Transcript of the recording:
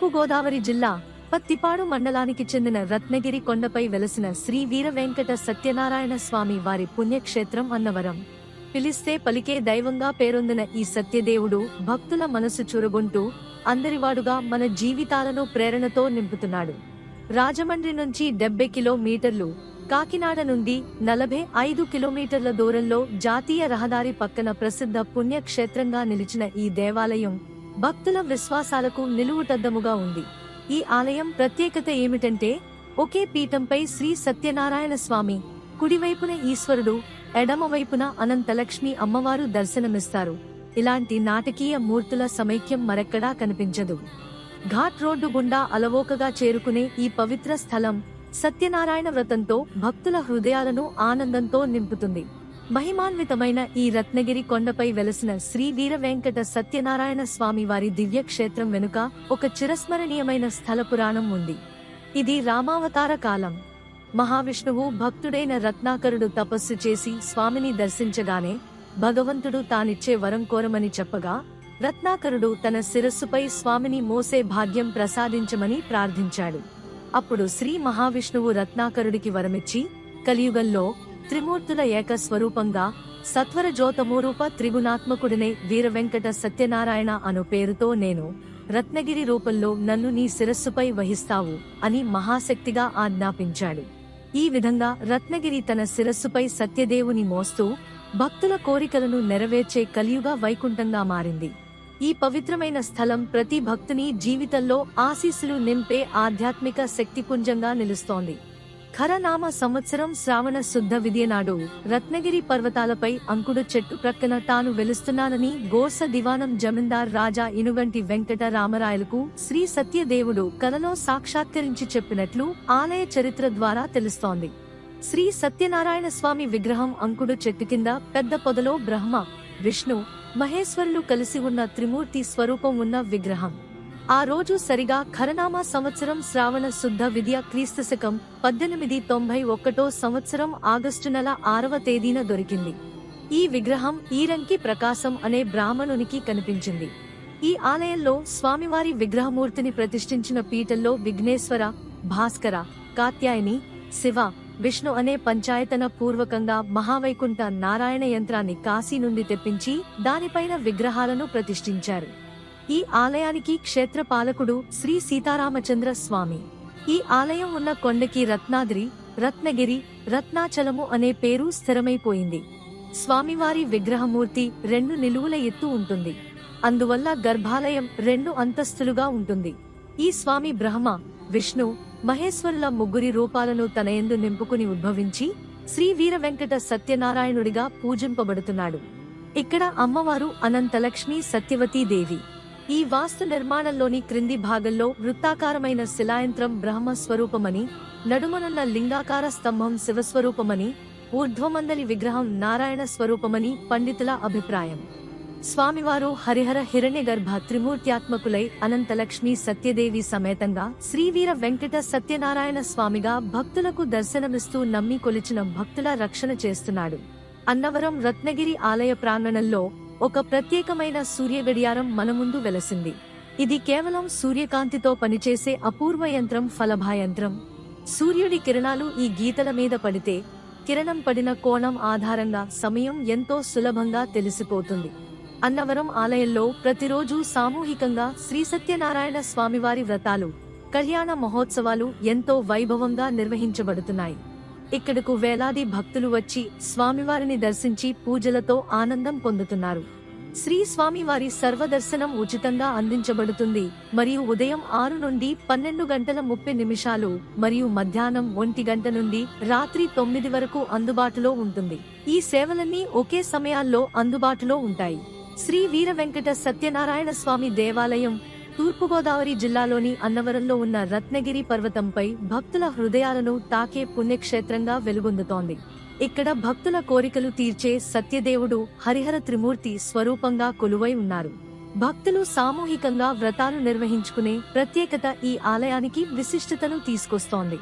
తూర్పు గోదావరి జిల్లా పత్తిపాడు మండలానికి చెందిన రత్నగిరి కొండపై వెలసిన శ్రీ వీర వెంకట సత్యనారాయణ స్వామి వారి పుణ్యక్షేత్రం అన్నవరం. పిలిస్తే పలికే దైవంగా పేరొందిన ఈ సత్యదేవుడు భక్తుల మనసు చూరుగుంటూ అందరివాడుగా మన జీవితాలను ప్రేరణతో నింపుతున్నాడు. రాజమండ్రి నుంచి డెబ్బై కిలోమీటర్లు కాకినాడ నుండి నలభై ఐదు కిలోమీటర్ల దూరంలో జాతీయ రహదారి పక్కన ప్రసిద్ధ పుణ్యక్షేత్రంగా నిలిచిన ఈ దేవాలయం భక్తుల విశ్వాసాలకు నిలువుటద్దముగా ఉంది. ఈ ఆలయం ప్రత్యేకత ఏమిటంటే ఒకే పీఠంపై శ్రీ సత్యనారాయణ స్వామి కుడివైపున ఈశ్వరుడు ఎడమవైపున అనంతలక్ష్మి అమ్మవారు దర్శనమిస్తారు. ఇలాంటి నాటకీయ మూర్తుల సమైక్యం మరెక్కడా కనిపించదు. ఘాట్ రోడ్డు గుండా అలవోకగా చేరుకునే ఈ పవిత్ర స్థలం సత్యనారాయణ వ్రతంతో భక్తుల హృదయాలను ఆనందంతో నింపుతుంది. మహిమాన్వితమైన ఈ రత్నగిరి కొండపై వెలసిన శ్రీ వీర వెంకట సత్యనారాయణ స్వామి వారి దివ్య క్షేత్రం వెనుక ఒక చిరస్మరణీయమైన స్థల పురాణం ఉంది. ఇది రామావతార కాలం. మహావిష్ణువు భక్తుడైన రత్నాకరుడు తపస్సు చేసి స్వామిని దర్శించగానే భగవంతుడు తానిచ్చే వరం కోరమని చెప్పగా రత్నాకరుడు తన శిరస్సుపై స్వామిని మోసే భాగ్యం ప్రసాదించమని ప్రార్థించాడు. అప్పుడు శ్రీ మహావిష్ణువు రత్నాకరుడికి వరమిచ్చి కలియుగంలో త్రిమూర్తుల ఏక స్వరూపంగా సత్వర జ్యోతమూరూప త్రిగుణాత్మకుడినే వీరవెంకట సత్యనారాయణ అను పేరుతో నేను రత్నగిరి రూపంలో నన్ను నీ శిరస్సుపై వహిస్తావు అని మహాశక్తిగా ఆజ్ఞాపించాడు. ఈ విధంగా రత్నగిరి తన శిరస్సుపై సత్యదేవుని మోస్తూ భక్తుల కోరికలను నెరవేర్చే కలియుగ వైకుంఠంగా మారింది. ఈ పవిత్రమైన స్థలం ప్రతి భక్తుని జీవితంలో ఆశీస్సులు నింపే ఆధ్యాత్మిక శక్తిపుంజంగా నిలుస్తోంది. ఖరనామ సంవత్సరం శ్రావణ శుద్ధ విద్యనాడు రత్నగిరి పర్వతాలపై అంకుడు చెట్టు ప్రక్కన తాను వెలుస్తున్నానని గోస దివానం జమీందార్ రాజా ఇనుగంటి వెంకట రామరాయలకు శ్రీ సత్యదేవుడు కలలో సాక్షాత్కరించి చెప్పినట్లు ఆలయ చరిత్ర ద్వారా తెలుస్తోంది. శ్రీ సత్యనారాయణ స్వామి విగ్రహం అంకుడు చెట్టు కింద పెద్ద పొదలో బ్రహ్మ విష్ణు మహేశ్వరులు కలిసి ఉన్న త్రిమూర్తి స్వరూపం ఉన్న విగ్రహం. ఆ రోజు సరిగా ఖరనామా సంవత్సరం శ్రావణ శుద్ధ విద్య క్రీస్తు శకం పద్దెనిమిది తొంభై ఒకటో సంవత్సరం ఆగస్టు నెల ఆరవ తేదీన దొరికింది. ఈ విగ్రహం ఈరంకి ప్రకాశం అనే బ్రాహ్మణునికి కనిపించింది. ఈ ఆలయంలో స్వామివారి విగ్రహమూర్తిని ప్రతిష్ఠించిన పీఠల్లో విఘ్నేశ్వర భాస్కర కాత్యాయని శివ విష్ణు అనే పంచాయతన పూర్వకంగా మహావైకుంఠ నారాయణ యంత్రాన్ని కాశీ నుండి తెప్పించి దానిపైన విగ్రహాలను ప్రతిష్ఠించారు. ఈ ఆలయానికి క్షేత్ర పాలకుడు శ్రీ సీతారామచంద్ర స్వామి. ఈ ఆలయం ఉన్న కొండకి రత్నాద్రి రత్నగిరి రత్నాచలము అనే పేరు స్థిరమైపోయింది. స్వామివారి విగ్రహమూర్తి రెండు నిలువుల ఎత్తు ఉంటుంది. అందువల్ల గర్భాలయం రెండు అంతస్తులుగా ఉంటుంది. ఈ స్వామి బ్రహ్మ విష్ణు మహేశ్వరుల ముగ్గురి రూపాలను తనయందు నింపుకుని ఉద్భవించి శ్రీ వీర వెంకట సత్యనారాయణుడిగా పూజింపబడుతున్నాడు. ఇక్కడ అమ్మవారు అనంతలక్ష్మి సత్యవతీదేవి ఈ వాస్తు నిర్మాణంలోని క్రింది భాగంలో వృత్తాకారమైన శిలాయంత్రం బ్రహ్మస్వరూపమని నడుమనున్న లింగాకార స్తంభం శివస్వరూపమని ఊర్ధ్వమందలి విగ్రహం నారాయణ స్వరూపమని పండితుల అభిప్రాయం. స్వామివారు హరిహర హిరణ్యగర్భ త్రిమూర్త్యాత్మకులై అనంతలక్ష్మి సత్యదేవి సమేతంగా శ్రీవీర వెంకట సత్యనారాయణ స్వామిగా భక్తులకు దర్శనమిస్తూ నమ్మి కొలిచిన భక్తుల రక్షణ చేస్తున్నాడు. అన్నవరం రత్నగిరి ఆలయ ప్రాంగణంలో ఒక ప్రత్యేకమైన సూర్య గడియారం మన ముందు వెలసింది. ఇది కేవలం సూర్యకాంతితో పనిచేసే అపూర్వ యంత్రం ఫలభాయంత్రం. సూర్యుడి కిరణాలు ఈ గీతల మీద పడితే కిరణం పడిన కోణం ఆధారంగా సమయం ఎంతో సులభంగా తెలిసిపోతుంది. అన్నవరం ఆలయంలో ప్రతిరోజు సామూహికంగా శ్రీ సత్యనారాయణ స్వామివారి వ్రతాలు కళ్యాణ మహోత్సవాలు ఎంతో వైభవంగా నిర్వహించబడుతున్నాయి. ఇక్కడకు వేలాది భక్తులు వచ్చి స్వామివారిని దర్శించి పూజలతో ఆనందం పొందుతున్నారు. శ్రీ స్వామివారి సర్వదర్శనం ఉచితంగా అందించబడుతుంది. మరియు ఉదయం ఆరు నుండి పన్నెండు గంటల ముప్పై నిమిషాలు మరియు మధ్యాహ్నం ఒంటి గంట నుండి రాత్రి తొమ్మిది వరకు అందుబాటులో ఉంటుంది. ఈ సేవలన్నీ ఒకే సమయాల్లో అందుబాటులో ఉంటాయి. శ్రీ వీర వెంకట సత్యనారాయణ స్వామి దేవాలయం తూర్పుగోదావరి జిల్లాలోని అన్నవరంలో ఉన్న రత్నగిరి పర్వతంపై భక్తుల హృదయాలను తాకే పుణ్యక్షేత్రంగా వెలుగొందుతోంది. ఇక్కడ భక్తుల కోరికలు తీర్చే సత్యదేవుడు హరిహర త్రిమూర్తి స్వరూపంగా కొలువై ఉన్నారు. భక్తులు సామూహికంగా వ్రతాలు నిర్వహించుకునే ప్రత్యేకత ఈ ఆలయానికి విశిష్టతను తీసుకొస్తోంది.